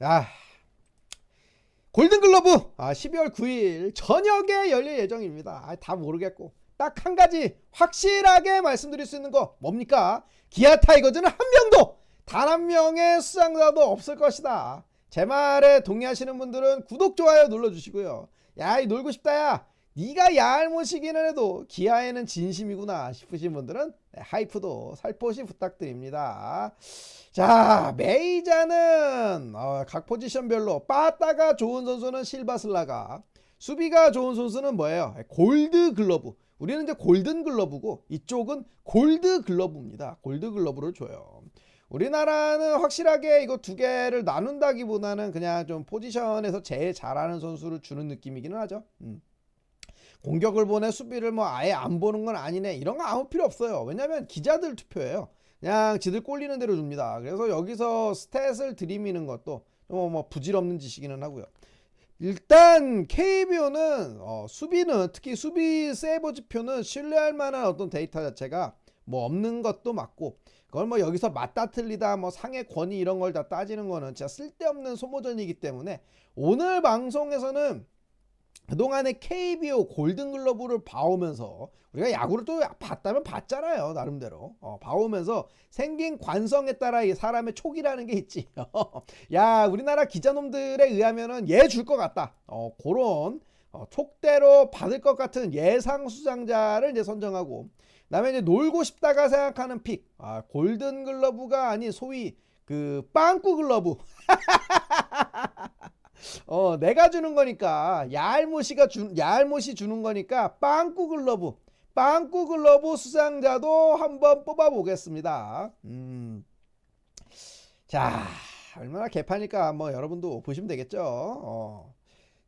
아, 골든글러브 아, 12월 9일 저녁에 열릴 예정입니다. 아, 다 모르겠고 딱 한 가지 확실하게 말씀드릴 수 있는 거 뭡니까? 기아 타이거즈는 한 명도 단 한 명의 수상자도 없을 것이다. 제 말에 동의하시는 분들은 구독 좋아요 눌러주시고요. 야, 이 놀고 싶다야. 네가 얄못이기는 해도 기아에는 진심이구나 싶으신 분들은 네, 하이프도 살포시 부탁드립니다. 자 메이자는 어, 각 포지션별로 빠따가 좋은 선수는 실바슬라가 수비가 좋은 선수는 뭐예요? 골드 글러브. 우리는 이제 골든 글러브고 이쪽은 골드 글러브입니다. 골드 글러브를 줘요. 우리나라는 확실하게 이거 두 개를 나눈다기보다는 그냥 좀 포지션에서 제일 잘하는 선수를 주는 느낌이기는 하죠. 음. 공격을 보내 수비를 뭐 아예 안 보는 건 아니네. 이런 거 아무 필요 없어요. 왜냐면 기자들 투표예요. 그냥 지들 꼴리는 대로 줍니다. 그래서 여기서 스탯을 들이미는 것도 뭐, 뭐 부질없는 짓이기는 하고요. 일단 KBO는 어, 수비는 특히 수비 세이버 지표는 신뢰할 만한 어떤 데이터 자체가 뭐 없는 것도 맞고 그걸 뭐 여기서 맞다 틀리다 뭐 상의 권위 이런 걸 다 따지는 거는 진짜 쓸데없는 소모전이기 때문에 오늘 방송에서는 그동안에 KBO 골든글러브를 봐오면서 우리가 야구를 또 봤다면 봤잖아요 나름대로. 어, 봐오면서 생긴 관성에 따라 이 사람의 촉이라는 게 있지. 야 우리나라 기자놈들에 의하면은 얘 줄 것 같다. 어, 그런 어, 촉대로 받을 것 같은 예상 수상자를 이제 선정하고 그다음에 이제 놀고 싶다가 생각하는 픽. 아, 골든글러브가 아닌 소위 그 빵꾸 글러브 어, 내가 주는 거니까 얄못이가 주, 얄못이 주는 거니까 빵꾸 글러브, 빵꾸 글러브 수상자도 한번 뽑아 보겠습니다. 음. 자, 얼마나 개판일까 뭐 여러분도 보시면 되겠죠. 어.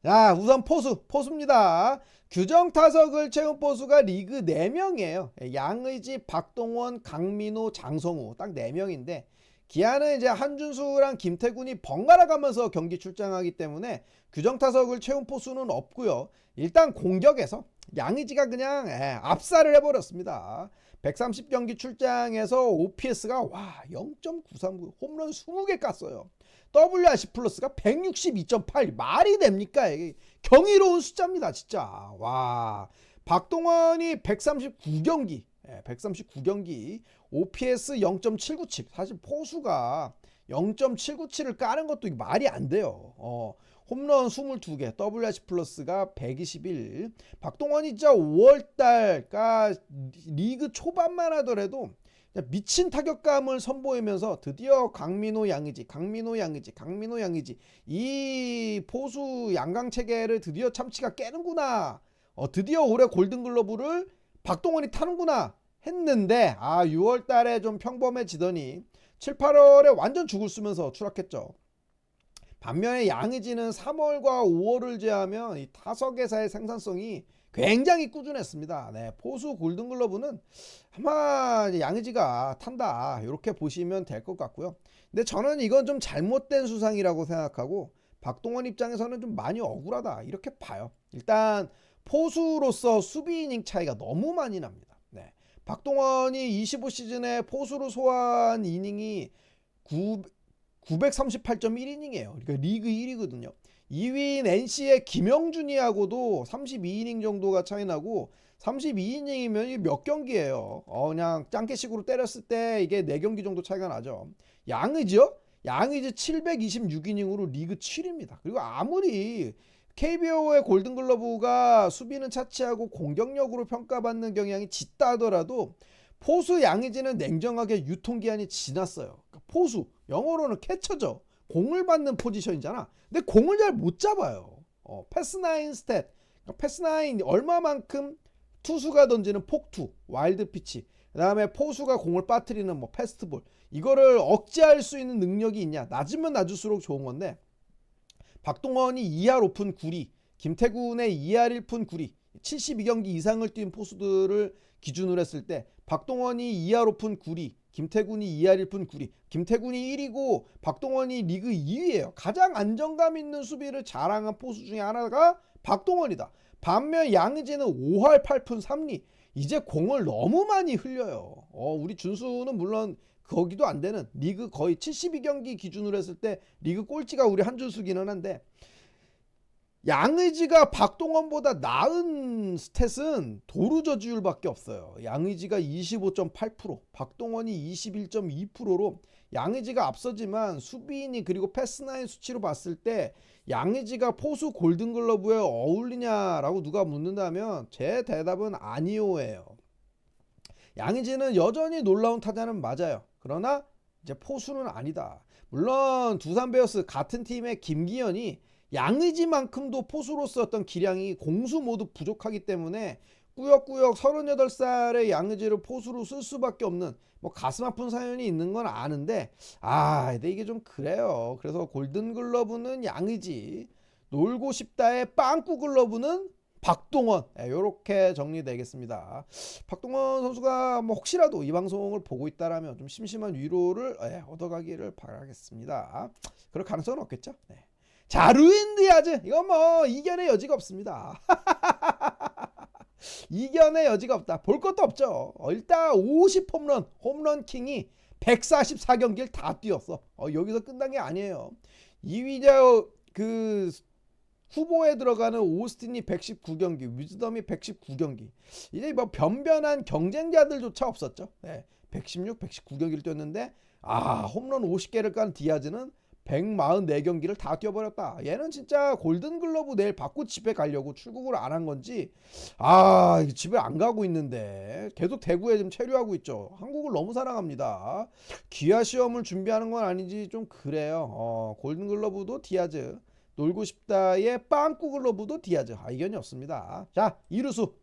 자, 우선 포수, 포수입니다. 규정 타석을 채운 포수가 리그 4명이에요. 양의지, 박동원, 강민호, 장성우 딱 4명인데 기아는 이제 한준수랑 김태군이 번갈아 가면서 경기 출장하기 때문에 규정 타석을 채운 포수는 없고요. 일단 공격에서 양의지가 그냥 예, 압살을 해버렸습니다. 130경기 출장에서 OPS가 와 0.939 홈런 20개 깠어요. WRC 플러스가 162.8 말이 됩니까? 경이로운 숫자입니다, 진짜. 와 박동원이 139경기 139경기 OPS 0.797 사실 포수가 0.797을 까는 것도 말이 안 돼요. 어, 홈런 22개, WRC 플러스가 121. 박동원이 진짜 5월달, 까 리그 초반만 하더라도 미친 타격감을 선보이면서 드디어 강민호 양의지, 강민호 양의지, 강민호 양의지 이 포수 양강 체계를 드디어 참치가 깨는구나. 어, 드디어 올해 골든글러브를 박동원이 타는구나 했는데 아 6월 달에 좀 평범해지더니 7, 8월에 완전 죽을 쓰면서 추락했죠. 반면에 양의지는 3월과 5월을 제하면 이 타석에서의 생산성이 굉장히 꾸준했습니다. 네, 포수 골든글러브는 아마 양의지가 탄다 이렇게 보시면 될 것 같고요. 근데 저는 이건 좀 잘못된 수상이라고 생각하고 박동원 입장에서는 좀 많이 억울하다 이렇게 봐요. 일단 포수로서 수비 이닝 차이가 너무 많이 납니다. 네. 박동원이 25시즌에 포수로 소화한 이닝이 9, 938.1이닝이에요. 그러니까 리그 1위거든요. 2위인 NC의 김영준이하고도 32이닝 정도가 차이 나고 32이닝이면 몇 경기예요. 어, 그냥 짱깨식으로 때렸을 때 이게 4경기 정도 차이가 나죠. 양의지요? 양의지 726이닝으로 리그 7위입니다. 그리고 아무리 KBO의 골든글러브가 수비는 차치하고 공격력으로 평가받는 경향이 짙다 하더라도 포수 양의지는 냉정하게 유통기한이 지났어요. 그러니까 포수 영어로는 캐쳐죠. 공을 받는 포지션이잖아. 근데 공을 잘 못 잡아요. 어, 패스나인 스탯. 그러니까 패스나인 얼마만큼 투수가 던지는 폭투, 와일드 피치. 그 다음에 포수가 공을 빠뜨리는 뭐 패스트볼. 이거를 억제할 수 있는 능력이 있냐? 낮으면 낮을수록 좋은 건데 박동원이 2할 오픈 9리, 김태군의 2할 1푼 9리, 72경기 이상을 뛴 포수들을 기준으로 했을 때 박동원이 2할 오픈 9리, 김태군이 2할 1푼 9리, 김태군이 1위고 박동원이 리그 2위예요. 가장 안정감 있는 수비를 자랑한 포수 중에 하나가 박동원이다. 반면 양의지는 5할 8푼 3리. 이제 공을 너무 많이 흘려요. 어, 우리 준수는 물론 거기도 안 되는 리그 거의 72경기 기준으로 했을 때 리그 꼴찌가 우리 한준수기는 한데 양의지가 박동원보다 나은 스탯은 도루 저지율밖에 없어요. 양의지가 25.8%, 박동원이 21.2%로 양의지가 앞서지만 수비인이 그리고 패스나인 수치로 봤을 때 양의지가 포수 골든글러브에 어울리냐라고 누가 묻는다면 제 대답은 아니오예요. 양의지는 여전히 놀라운 타자는 맞아요. 그러나 이제 포수는 아니다. 물론 두산 베어스 같은 팀의 김기현이 양의지만큼도 포수로서 어떤 기량이 공수 모두 부족하기 때문에 꾸역꾸역 38살의 양의지를 포수로 쓸 수밖에 없는 뭐 가슴 아픈 사연이 있는 건 아는데 아 근데 이게 좀 그래요 그래서 골든 글러브는 양의지 놀고 싶다의 빵꾸 글러브는 박동원 이렇게 정리되겠습니다 박동원 선수가 뭐 혹시라도 이 방송을 보고 있다라면 좀 심심한 위로를 예, 얻어가기를 바라겠습니다 그럴 가능성은 없겠죠 네. 자 루인 디아즈 이건 뭐 이견의 여지가 없습니다. 이견의 여지가 없다. 볼 것도 없죠. 어, 일단 50 홈런 홈런 킹이 144경기를 다 뛰었어. 어, 여기서 끝난 게 아니에요. 2위자 그 후보에 들어가는 오스틴이 119경기, 위즈덤이 119경기. 이제 뭐 변변한 경쟁자들조차 없었죠. 네, 116, 119경기를 뛰었는데 아 홈런 50개를 깐 디아즈는 144경기를 다 뛰어버렸다. 얘는 진짜 골든글러브 내일 받고 집에 가려고 출국을 안 한 건지 아 집에 안 가고 있는데 계속 대구에 좀 체류하고 있죠. 한국을 너무 사랑합니다. 기아 시험을 준비하는 건 아닌지 좀 그래요. 어, 골든글러브도 디아즈 놀고 싶다의 빵꾸 글러브도 디아즈 아, 이견이 없습니다. 자 이루수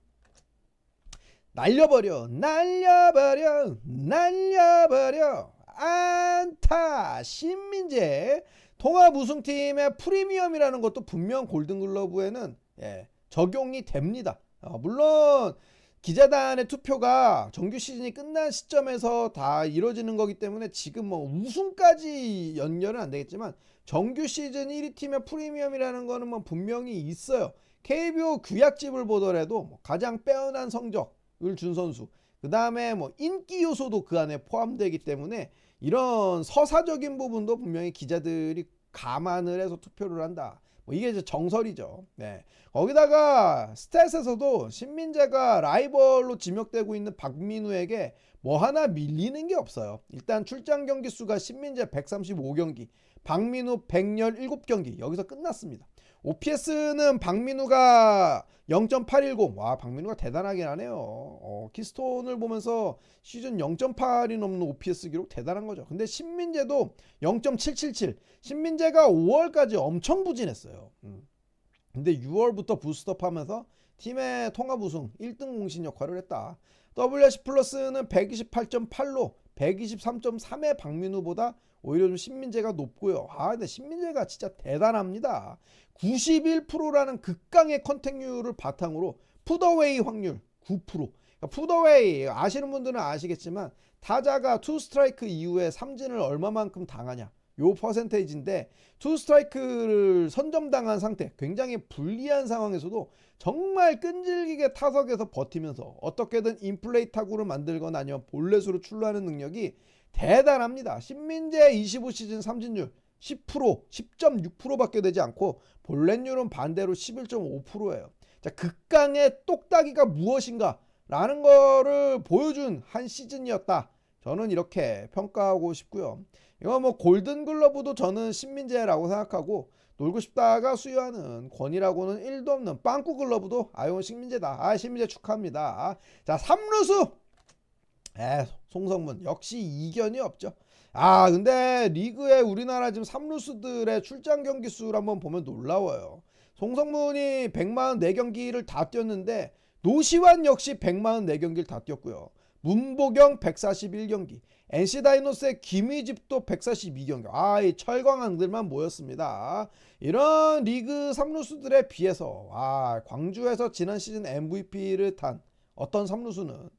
날려버려 날려버려 날려버려 안타 신민재 통합 우승팀의 프리미엄이라는 것도 분명 골든글러브에는 예, 적용이 됩니다. 어, 물론 기자단의 투표가 정규 시즌이 끝난 시점에서 다 이루어지는 거기 때문에 지금 뭐 우승까지 연결은 안 되겠지만 정규 시즌 1위 팀의 프리미엄이라는 거는 뭐 분명히 있어요. KBO 규약집을 보더라도 뭐 가장 빼어난 성적을 준 선수, 그 다음에 뭐 인기 요소도 그 안에 포함되기 때문에 이런 서사적인 부분도 분명히 기자들이 감안을 해서 투표를 한다. 뭐 이게 이제 정설이죠. 네. 거기다가 스탯에서도 신민재가 라이벌로 지목되고 있는 박민우에게 뭐 하나 밀리는 게 없어요. 일단 출장 경기 수가 신민재 135경기, 박민우 117경기 여기서 끝났습니다. OPS는 박민우가 0.810. 와, 박민우가 대단하긴 하네요. 어, 키스톤을 보면서 시즌 0.8이 넘는 OPS 기록 대단한 거죠. 근데 신민재도 0.777. 신민재가 5월까지 엄청 부진했어요. 음. 근데 6월부터 부스트업 하면서 팀의 통합 우승 1등 공신 역할을 했다. WRC 플러스는 128.8로 123.3의 박민우보다 오히려 좀 신민재가 높고요. 아, 근데 신민재가 진짜 대단합니다. 91%라는 극강의 컨택률을 바탕으로 푸더웨이 확률 9%. 그러니까 푸더웨이 아시는 분들은 아시겠지만 타자가 투 스트라이크 이후에 삼진을 얼마만큼 당하냐. 요 퍼센테이지인데 투 스트라이크를 선점당한 상태 굉장히 불리한 상황에서도 정말 끈질기게 타석에서 버티면서 어떻게든 인플레이 타구를 만들거나 아니면 볼넷으로 출루하는 능력이 대단합니다. 신민재 25시즌 삼진율 10% 10.6%밖에 되지 않고 볼넷률은 반대로 11.5%예요. 자, 극강의 똑딱이가 무엇인가 라는 거를 보여준 한 시즌이었다. 저는 이렇게 평가하고 싶고요. 이거 뭐 골든 글러브도 저는 신민재라고 생각하고 놀고 싶다가 수여하는 권이라고는 1도 없는 빵꾸 글러브도 아이온 신민재다. 아 신민재 축하합니다. 자 3루수 에 송성문 역시 이견이 없죠. 아 근데 리그에 우리나라 지금 3루수들의 출장 경기 수를 한번 보면 놀라워요. 송성문이 144경기를 다 뛰었는데 노시환 역시 144경기를 다 뛰었고요. 문보경 141경기, NC 다이노스의 김희집도 142경기. 아, 이 철광왕들만 모였습니다. 이런 리그 3루수들에 비해서 아, 광주에서 지난 시즌 MVP를 탄 어떤 삼루수는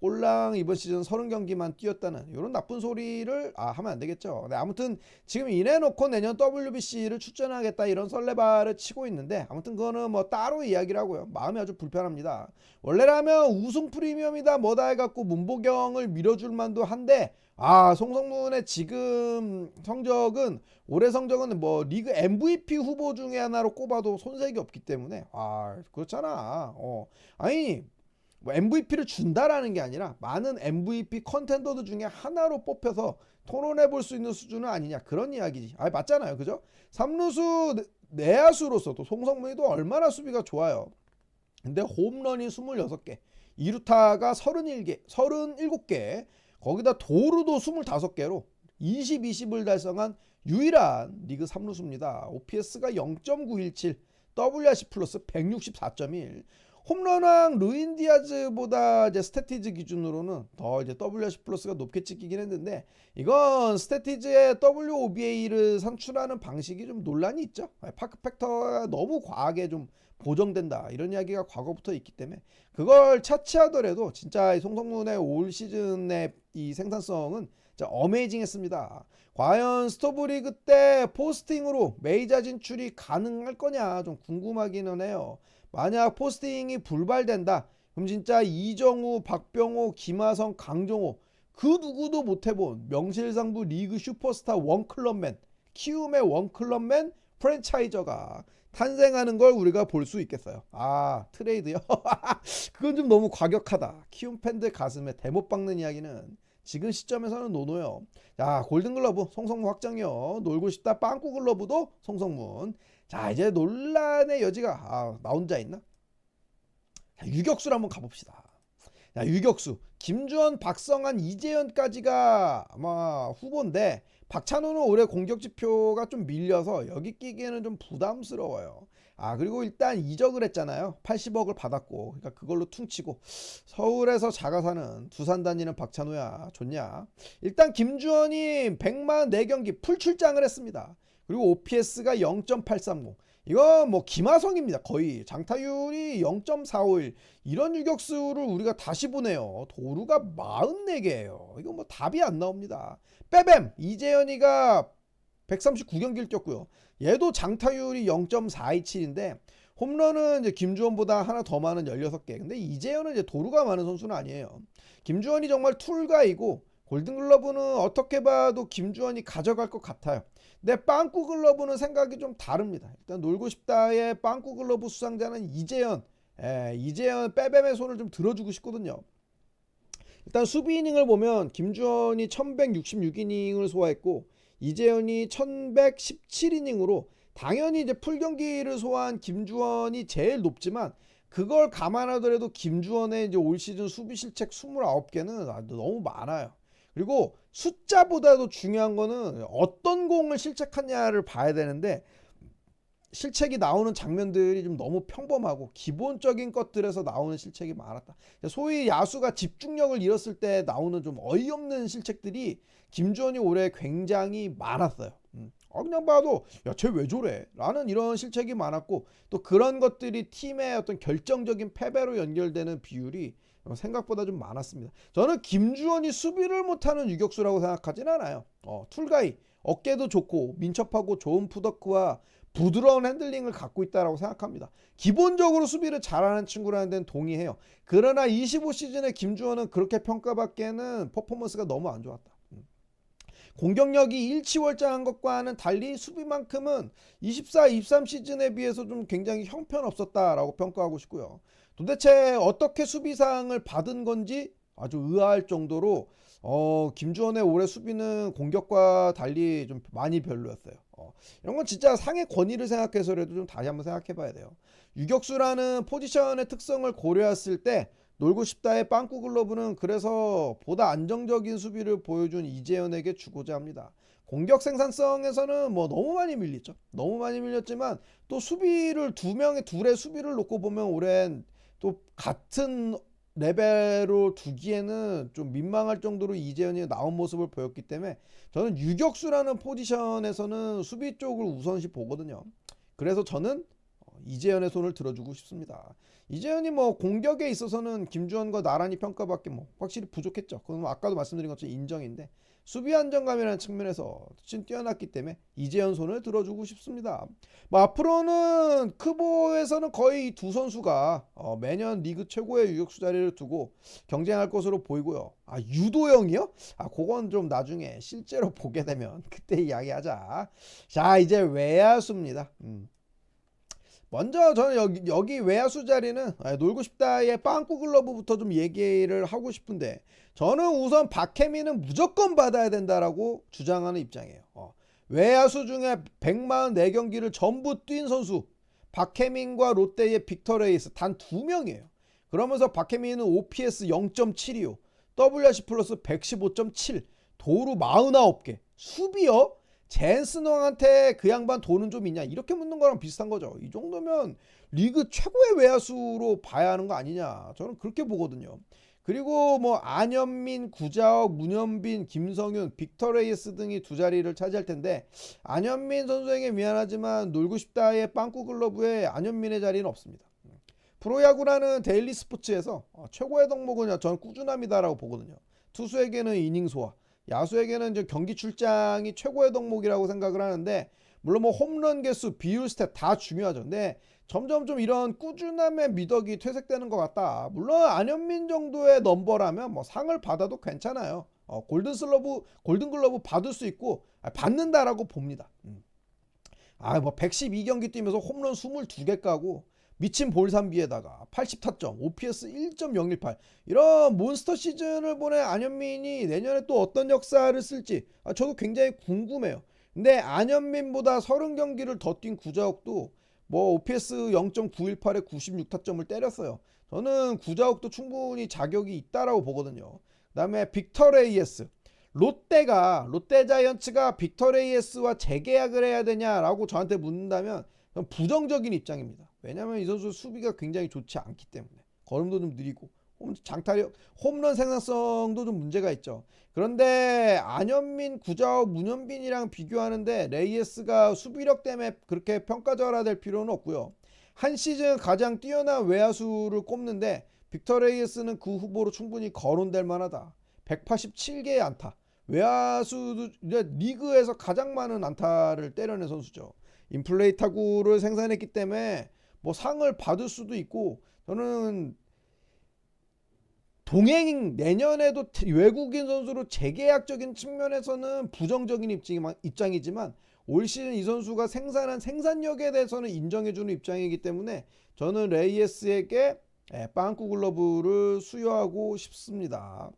꼴랑 이번 시즌 30경기만 뛰었다는 이런 나쁜 소리를 아 하면 안 되겠죠. 네, 아무튼 지금 이래놓고 내년 WBC를 출전하겠다 이런 썰레발을 치고 있는데 아무튼 그거는 뭐 따로 이야기라고요. 마음이 아주 불편합니다. 원래라면 우승 프리미엄이다 뭐다 해갖고 문보경을 밀어줄 만도 한데 아 송성문의 지금 성적은 올해 성적은 뭐 리그 MVP 후보 중에 하나로 꼽아도 손색이 없기 때문에 아 그렇잖아. 어 아니 뭐 MVP를 준다라는 게 아니라 많은 MVP 컨텐더들 중에 하나로 뽑혀서 토론해 볼 수 있는 수준은 아니냐 그런 이야기지. 아 맞잖아요, 그죠? 삼루수 내- 내야수로서도 송성문이도 얼마나 수비가 좋아요. 근데 홈런이 26개, 이루타가 31개, 37개, 거기다 도루도 25개로 20, 20을 달성한 유일한 리그 3루수입니다. OPS가 0.917, WRC 플러스 164.1. 홈런왕 루인 디아즈보다 이제 스태티즈 기준으로는 더 이제 WRC 플러스가 높게 찍히긴 했는데 이건 스태티즈의 WOBA를 산출하는 방식이 좀 논란이 있죠. 파크 팩터가 너무 과하게 좀 보정된다 이런 이야기가 과거부터 있기 때문에 그걸 차치하더라도 진짜 이 송성문의 올 시즌의 이 생산성은 진짜 어메이징했습니다. 과연 스토브리그 때 포스팅으로 메이저 진출이 가능할 거냐 좀 궁금하기는 해요. 만약 포스팅이 불발된다. 그럼 진짜 이정우, 박병호, 김하성, 강정호 그 누구도 못 해본 명실상부 리그 슈퍼스타 원클럽맨 키움의 원클럽맨 프랜차이저가 탄생하는 걸 우리가 볼 수 있겠어요. 아 트레이드요? 그건 좀 너무 과격하다. 키움 팬들 가슴에 대못 박는 이야기는 지금 시점에서는 노노요. 자 골든글러브 송성문 확정이요. 놀고 싶다 빵꾸글러브도 송성문. 자 이제 논란의 여지가 아, 나 혼자 있나? 자, 유격수를 한번 가봅시다. 자, 유격수 김주원, 박성환, 이재현까지가 아마 후보인데 박찬호는 올해 공격 지표가 좀 밀려서 여기 끼기에는 좀 부담스러워요. 아 그리고 일단 이적을 했잖아요. 80억을 받았고 그러니까 그걸로 퉁치고 서울에서 자가 사는 두산 다니는 박찬호야 좋냐? 일단 김주원이 100만 4경기 풀 출장을 했습니다. 그리고 OPS가 0.830. 이거 뭐 김하성입니다. 거의 장타율이 0.451 이런 유격수를 우리가 다시 보네요. 도루가 44개예요. 이거 뭐 답이 안 나옵니다. 빼뱀 이재현이가 139경기를 뛰었고요. 얘도 장타율이 0.427인데 홈런은 이제 김주원보다 하나 더 많은 16개. 근데 이재현은 이제 도루가 많은 선수는 아니에요. 김주원이 정말 툴가이고 골든글러브는 어떻게 봐도 김주원이 가져갈 것 같아요. 근데 빵꾸 글러브는 생각이 좀 다릅니다. 일단 놀고 싶다의 빵꾸 글러브 수상자는 이재현. 에, 이재현 빼뱀의 손을 좀 들어주고 싶거든요. 일단 수비 이닝을 보면 김주원이 1166이닝을 소화했고 이재현이 1117이닝으로 당연히 이제 풀 경기를 소화한 김주원이 제일 높지만 그걸 감안하더라도 김주원의 이제 올 시즌 수비 실책 29개는 아, 너무 많아요. 그리고 숫자보다도 중요한 거는 어떤 공을 실책하냐를 봐야 되는데 실책이 나오는 장면들이 좀 너무 평범하고 기본적인 것들에서 나오는 실책이 많았다. 소위 야수가 집중력을 잃었을 때 나오는 좀 어이없는 실책들이 김주원이 올해 굉장히 많았어요. 음. 어, 그냥 봐도 야쟤 왜 저래? 라는 이런 실책이 많았고 또 그런 것들이 팀의 어떤 결정적인 패배로 연결되는 비율이 생각보다 좀 많았습니다. 저는 김주원이 수비를 못하는 유격수라고 생각하진 않아요. 어, 툴가이 어깨도 좋고 민첩하고 좋은 푸더크와 부드러운 핸들링을 갖고 있다라고 생각합니다. 기본적으로 수비를 잘하는 친구라는 데는 동의해요. 그러나 25 시즌에 김주원은 그렇게 평가받기에는 퍼포먼스가 너무 안 좋았다. 음. 공격력이 일치월장한 것과는 달리 수비만큼은 24, 23 시즌에 비해서 좀 굉장히 형편없었다라고 평가하고 싶고요. 도대체 어떻게 수비상을 받은 건지 아주 의아할 정도로 어, 김주원의 올해 수비는 공격과 달리 좀 많이 별로였어요. 어, 이런 건 진짜 상의 권위를 생각해서라도 좀 다시 한번 생각해 봐야 돼요. 유격수라는 포지션의 특성을 고려했을 때 놀고 싶다의 빵꾸 글러브는 그래서 보다 안정적인 수비를 보여준 이재현에게 주고자 합니다. 공격 생산성에서는 뭐 너무 많이 밀리죠. 너무 많이 밀렸지만 또 수비를 두 명의 둘의 수비를 놓고 보면 올해는 또 같은 레벨로 두기에는 좀 민망할 정도로 이재현이 나온 모습을 보였기 때문에 저는 유격수라는 포지션에서는 수비 쪽을 우선시 보거든요. 그래서 저는 이재현의 손을 들어주고 싶습니다. 이재현이 뭐 공격에 있어서는 김주원과 나란히 평가받기 뭐 확실히 부족했죠. 그건 뭐 아까도 말씀드린 것처럼 인정인데 수비 안정감이라는 측면에서 진 뛰어났기 때문에 이재현 손을 들어주고 싶습니다. 뭐 앞으로는 크보에서는 거의 이두 선수가 어 매년 리그 최고의 유격수 자리를 두고 경쟁할 것으로 보이고요. 아 유도영이요? 아 그건 좀 나중에 실제로 보게 되면 그때 이야기하자. 자 이제 외야수입니다. 음. 먼저 저는 여기, 여기 외야수 자리는 아, 놀고 싶다의 빵꾸 글러브부터 좀 얘기를 하고 싶은데 저는 우선 박혜민은 무조건 받아야 된다라고 주장하는 입장이에요. 어. 외야수 중에 144경기를 전부 뛴 선수 박혜민과 롯데의 빅터 레이스 단 두 명이에요. 그러면서 박혜민은 OPS 0.72요. WRC 플러스 115.7 도루 49개 수비요 젠스농한테 그 양반 돈은 좀 있냐? 이렇게 묻는 거랑 비슷한 거죠. 이 정도면 리그 최고의 외야수로 봐야 하는 거 아니냐? 저는 그렇게 보거든요. 그리고 뭐 안현민, 구자욱, 문현빈, 김성윤, 빅터 레이스 등이 두 자리를 차지할 텐데 안현민 선수에게 미안하지만 놀고 싶다의 빵꾸 글러브에 안현민의 자리는 없습니다. 프로야구라는 데일리 스포츠에서 어, 최고의 덕목은 저는 꾸준함이다라고 보거든요. 투수에게는 이닝 소화 야수에게는 이제 경기 출장이 최고의 덕목이라고 생각을 하는데 물론 뭐 홈런 개수, 비율 스탯 다 중요하죠. 근데 점점 좀 이런 꾸준함의 미덕이 퇴색되는 것 같다. 물론 안현민 정도의 넘버라면 뭐 상을 받아도 괜찮아요. 어, 골든 슬러브, 골든 글러브 받을 수 있고 아, 받는다라고 봅니다. 음. 아뭐 112경기 뛰면서 홈런 22개 까고 미친 볼산비에다가 80타점, OPS 1.018 이런 몬스터 시즌을 보낸 안현민이 내년에 또 어떤 역사를 쓸지 아, 저도 굉장히 궁금해요. 근데 안현민보다 30경기를 더 뛴 구자욱도 뭐 OPS 0.918에 96타점을 때렸어요. 저는 구자욱도 충분히 자격이 있다라고 보거든요. 그다음에 빅터 레이에스 롯데가 롯데자이언츠가 빅터 레이에스와 재계약을 해야 되냐라고 저한테 묻는다면 부정적인 입장입니다. 왜냐하면 이 선수 수비가 굉장히 좋지 않기 때문에 걸음도 좀 느리고 홈, 장타력, 홈런 생산성도 좀 문제가 있죠. 그런데 안현민, 구자욱, 문현빈이랑 비교하는데 레이에스가 수비력 때문에 그렇게 평가절하될 필요는 없고요. 한 시즌 가장 뛰어난 외야수를 꼽는데 빅터 레이에스는 그 후보로 충분히 거론될 만하다. 187개의 안타. 외야수 리그에서 가장 많은 안타를 때려낸 선수죠. 인플레이 타구를 생산했기 때문에 뭐 상을 받을 수도 있고 저는 동행 내년에도 외국인 선수로 재계약적인 측면에서는 부정적인 입장이지만 올 시즌 이 선수가 생산한 생산력에 대해서는 인정해주는 입장이기 때문에 저는 레이에스에게 예, 빵꾸 글러브를 수여하고 싶습니다.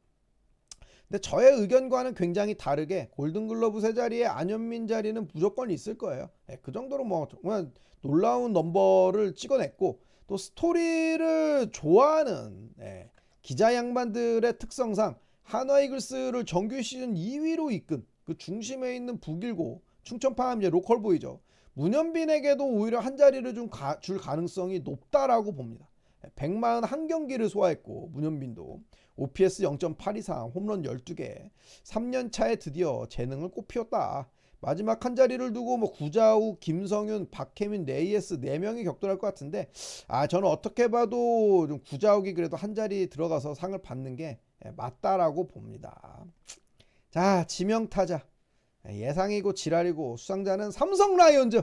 근데 저의 의견과는 굉장히 다르게 골든글러브 세 자리에 안현민 자리는 무조건 있을 거예요. 네, 그 정도로 뭐 정말 놀라운 넘버를 찍어냈고 또 스토리를 좋아하는 네, 기자 양반들의 특성상 한화 이글스를 정규 시즌 2위로 이끈 그 중심에 있는 북일고 충청파함 이제 로컬 보이죠. 문현빈에게도 오히려 한 자리를 좀 줄 가능성이 높다라고 봅니다. 141경기를 소화했고 문현빈도 OPS 0.823 홈런 12개 3년 차에 드디어 재능을 꽃피웠다. 마지막 한 자리를 두고 뭐 구자욱, 김성윤, 박혜민, 레이에스 4명이 격돌할 것 같은데 아 저는 어떻게 봐도 좀 구자욱이 그래도 한 자리 들어가서 상을 받는 게 예, 맞다라고 봅니다. 자 지명타자 예상이고 지랄이고 수상자는 삼성 라이온즈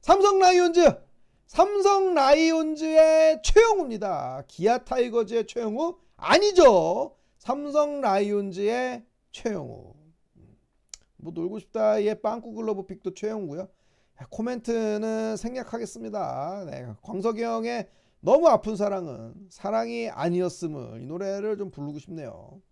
삼성 라이온즈 삼성 라이온즈의 최영우입니다. 기아 타이거즈의 최영우 아니죠. 삼성 라이온즈의 최영우. 뭐 놀고 싶다의 빵꾸 글러브 픽도 최영우고요. 코멘트는 생략하겠습니다. 네, 광석이 형의 너무 아픈 사랑은 사랑이 아니었음을 이 노래를 좀 부르고 싶네요.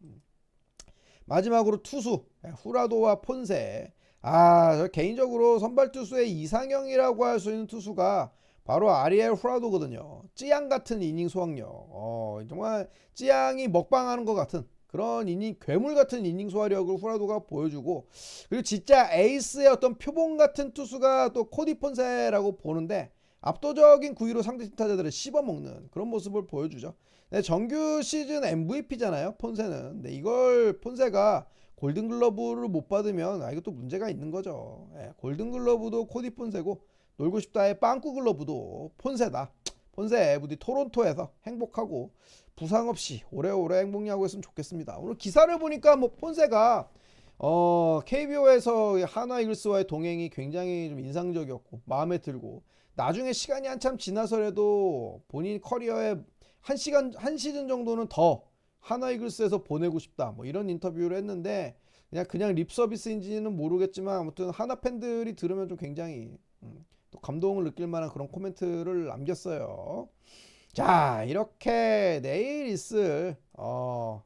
마지막으로 투수 후라도와 폰세. 아, 개인적으로 선발 투수의 이상형이라고 할 수 있는 투수가 바로 아리엘 후라도거든요. 찌양 같은 이닝 소화력. 어, 정말 찌양이 먹방하는 것 같은 그런 이닝 괴물 같은 이닝 소화력을 후라도가 보여주고 그리고 진짜 에이스의 어떤 표본 같은 투수가 또 코디 폰세라고 보는데 압도적인 구위로 상대팀 타자들을 씹어먹는 그런 모습을 보여주죠. 네, 정규 시즌 MVP잖아요. 폰세는. 네, 이걸 폰세가 골든글러브를 못 받으면 아 이것도 문제가 있는 거죠. 네, 골든글러브도 코디 폰세고 놀고 싶다의 빵꾸 글러브도 폰세다. 폰세 부디 토론토에서 행복하고 부상 없이 오래오래 행복 야구 했으면 좋겠습니다. 오늘 기사를 보니까 뭐 폰세가 어 KBO에서 하나 이글스와의 동행이 굉장히 좀 인상적이었고 마음에 들고 나중에 시간이 한참 지나서라도 본인 커리어에 한 시간 한 시즌 정도는 더 하나 이글스에서 보내고 싶다 뭐 이런 인터뷰를 했는데 그냥 그냥 립 서비스인지는 모르겠지만 아무튼 하나 팬들이 들으면 좀 굉장히 음, 또 감동을 느낄 만한 그런 코멘트를 남겼어요. 자 이렇게 내일 있을 어,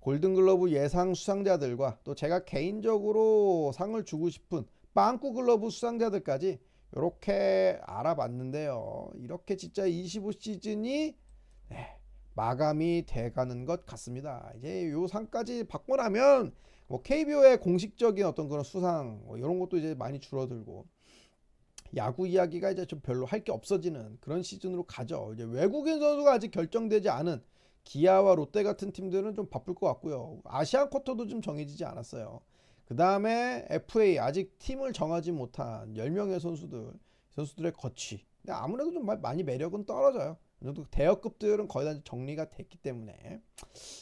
골든글러브 예상 수상자들과 또 제가 개인적으로 상을 주고 싶은 빵꾸 글러브 수상자들까지 이렇게 알아봤는데요. 이렇게 진짜 25 시즌이 네, 마감이 돼가는 것 같습니다. 이제 요 상까지 받고 나면 뭐 KBO의 공식적인 어떤 그런 수상 뭐 이런 것도 이제 많이 줄어들고 야구 이야기가 이제 좀 별로 할 게 없어지는 그런 시즌으로 가죠. 이제 외국인 선수가 아직 결정되지 않은 기아와 롯데 같은 팀들은 좀 바쁠 것 같고요. 아시안 쿼터도 좀 정해지지 않았어요. 그 다음에 FA 아직 팀을 정하지 못한 10명의 선수들 선수들의 거취. 근데 아무래도 좀 마- 많이 매력은 떨어져요. 대역급들은 거의 다 정리가 됐기 때문에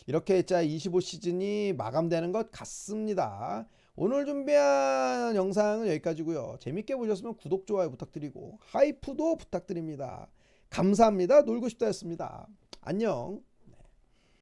이렇게 진짜 25 시즌이 마감되는 것 같습니다. 오늘 준비한 영상은 여기까지고요. 재밌게 보셨으면 구독, 좋아요 부탁드리고 하이프도 부탁드립니다. 감사합니다. 놀고 싶다였습니다. 안녕.